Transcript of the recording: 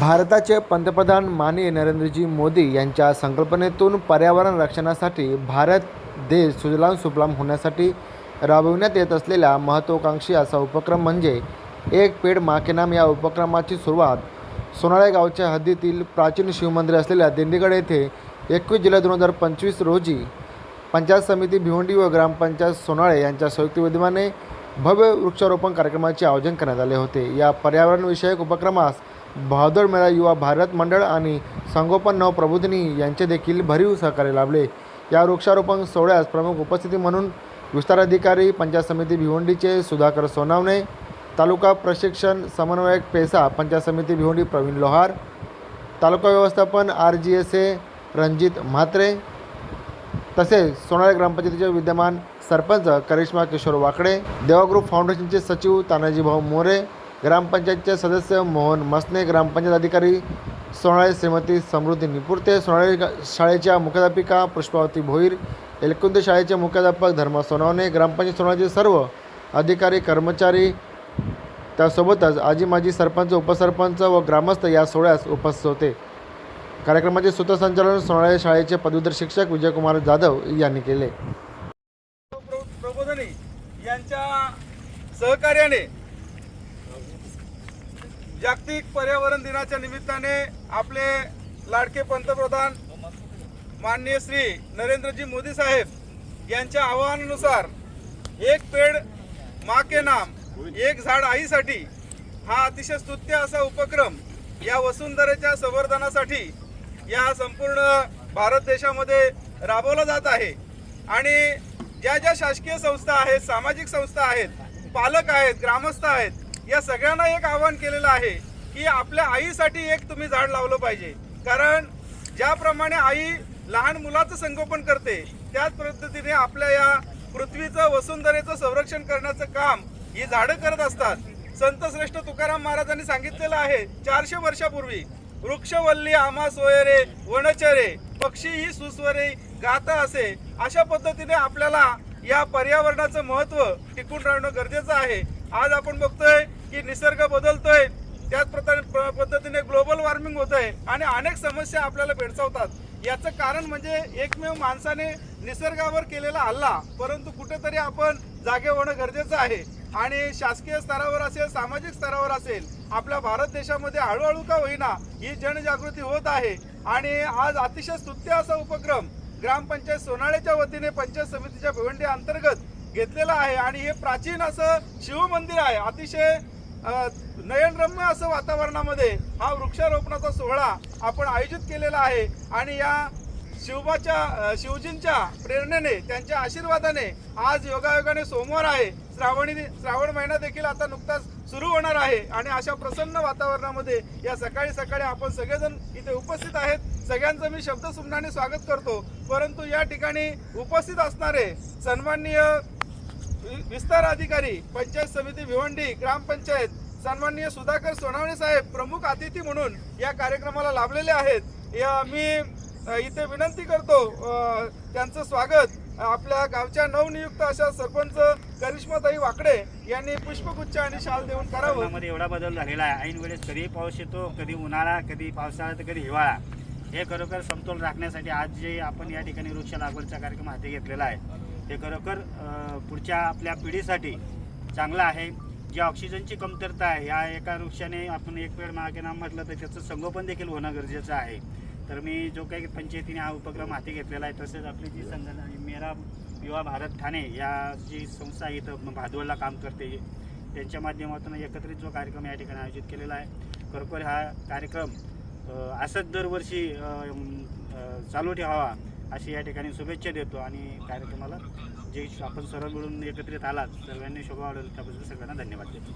भारताचे पंतप्रधान माननीय नरेंद्रजी मोदी यांच्या संकल्पनेतून पर्यावरण रक्षणासाठी भारत देश सुजलाम सुफलाम होण्यासाठी राबविण्यात येत असलेला महत्त्वाकांक्षी असा उपक्रम म्हणजे एक पेड माके नाम या उपक्रमाची सुरुवात. सोनाळे गावच्या हद्दीतील प्राचीन शिवमंदिर असलेल्या दिंडीगड येथे एकवीस जुलै दोन हजार पंचवीस रोजी पंचायत समिती भिवंडी व ग्रामपंचायत सोनाळे यांच्या संयुक्त विद्यमाने भव्य वृक्षारोपण कार्यक्रमाचे आयोजन करण्यात आले होते. या पर्यावरणविषयक उपक्रमास बहादूर मेळा युवा भारत मंडळ आणि संगोपन नव प्रबोधिनी यांचे देखील भरीव सहकार्य लाभले. या वृक्षारोपण सोहळ्यास प्रमुख उपस्थिती म्हणून विस्ताराधिकारी पंचायत समिती भिवंडीचे सुधाकर सोनावणे तालुका प्रशिक्षण समन्वयक पेसा पंचायत समिती भिवंडी प्रवीण लोहार तालुका व्यवस्थापन R G S A Ranjit Mhatre तसेच सोनाळे ग्रामपंचायतीचे विद्यमान सरपंच करिश्मा किशोर वाकडे देवा ग्रुप फाउंडेशनचे सचिव तानाजीभाऊ मोरे ग्रामपंचायतचे सदस्य मोहन मसने ग्रामपंचायत अधिकारी सोनाळे श्रीमती समृद्धी निपुर्ते सोनाळे शाळेच्या मुख्याध्यापिका पुष्पावती भोईर एलकुंदे शाळेचे मुख्याध्यापक धर्मा सोनावणे ग्रामपंचायत सोनाळेचे सर्व अधिकारी कर्मचारी त्यासोबतच आजी माजी सरपंच उपसरपंच व ग्रामस्थ या सोहळ्यास उपस्थित होते. कार्यक्रमाचे सूत्रसंचालन सोनाळे शाळेचे पदवीधर शिक्षक विजयकुमार जाधव यांनी केले. प्र- यांच्या सहकार्याने जागतिक पर्यावरण दिनाच्या निमित्ताने आपले लाडके पंतप्रधान माननीय श्री नरेंद्रजी मोदी साहेब यांच्या आवाहनानुसार एक पेड मा के नाम एक झाड आईसाठी हा अतिशय स्तुत्य असा उपक्रम या वसुंधरेच्या संवर्धनासाठी या संपूर्ण भारत देशामध्ये राबवला जात आहे. आणि ज्या ज्या शासकीय संस्था आहेत सामाजिक संस्था आहेत पालक आहेत ग्रामस्थ आहेत या सगळ्यांना एक आवाहन केलेलं आहे की आपल्या आईसाठी एक तुम्ही झाड लावलं पाहिजे. कारण ज्याप्रमाणे आई लहान मुलाचं संगोपन करते त्याच पद्धतीने आपल्या या पृथ्वीचं वसुंधरेचं संरक्षण करण्याचं काम ही झाडं करत असतात. संत श्रेष्ठ तुकाराम महाराजांनी सांगितलेलं आहे चारशे वर्षापूर्वी वृक्षवल्ली आमा सोयरे वनचरे पक्षी ही सुस्वरे गाता असे अशा पद्धतीने आपल्याला या पर्यावरणाचं महत्त्व टिकून राहणं गरजेचं आहे. आज आपण बघतोय की निसर्ग बदलतोय. त्याच प्रकारे प- पद्धतीने ग्लोबल वॉर्मिंग होत आहे आणि अनेक समस्या आपल्याला भेडसावतात. याचं कारण म्हणजे एकमेव माणसाने निसर्गावर केलेला हल्ला परंतु कुठेतरी आपण जागे होणं गरजेचं आहे. आणि शासकीय स्तरावर असेल सामाजिक स्तरावर असेल आपल्या भारत देशामध्ये हळूहळू का होईना ही जनजागृती होत आहे. आणि आज अतिशय स्तुत्य असा उपक्रम ग्रामपंचायत सोनाळ्याच्या वतीने पंचायत समितीच्या भिवंडी अंतर्गत घेतलेला आहे आणि हे प्राचीन असं शिवमंदिर आहे. अतिशय नयनरम्य असं वातावरणामध्ये हा वृक्षारोपणाचा सोहळा आपण आयोजित केलेला आहे आणि या शिवबाच्या शिवजींच्या प्रेरणेने त्यांच्या आशीर्वादाने आज योगायोगाने सोमवार आहे. श्रावणी श्रावण महिना देखील आता नुकताच सुरू होणार आहे आणि अशा प्रसन्न वातावरणामध्ये या सकाळी सकाळी आपण सगळेजण इथे उपस्थित आहेत. सगळ्यांचं मी शब्दसुमनाने स्वागत करतो. परंतु या ठिकाणी उपस्थित असणारे सन्माननीय विस्तार अधिकारी पंचायत समिती भिवंडी ग्रामपंचायत सन्माननीय सुधाकर सोनावणे साहेब प्रमुख अतिथी म्हणून या कार्यक्रमाला लाभलेले आहेत. या मी इथे विनंती करतो त्यांचं स्वागत. आपल्या गावच्या नवनियुक्त अशा सरपंच करिश्माताई वाकडे यांनी पुष्पगुच्छ आणि शाल देऊन करावं. एवढा बदल झालेला आहे. ऐन वेळेस कधी पाऊस येतो कधी उन्हाळा कधी पावसाळा तर कधी हिवाळा. हे खरोखर समतोल राखण्यासाठी आज जे आपण या ठिकाणी वृक्ष लागवडचा कार्यक्रम हाती घेतलेला आहे. हे खरोखर पुढच्या आपल्या पिढीसाठी चांगलं आहे. जी ऑक्सिजनची कमतरता आहे या एका वृक्षाने आपण एक वेळ मागे नाम म्हटलं तर त्याचं संगोपन देखील होणं गरजेचं आहे. तर मी जो काही पंचायतीने हा उपक्रम हाती घेतलेला आहे तसेच आपली जी संघटना मेरा युवा भारत ठाणे या जी संस्था इथं भादवडला काम करते. त्यांच्या माध्यमातून एकत्रित जो कार्यक्रम या ठिकाणी आयोजित केलेला आहे. खरोखर हा कार्यक्रम असंच दरवर्षी चालू ठेवावा. अशी या ठिकाणी शुभेच्छा देतो आणि कार्यक्रमाला जे आपण सर्व मिळून एकत्रित आलात सर्वांनी शोभा वाढवली त्याबद्दल सगळ्यांना धन्यवाद देतो.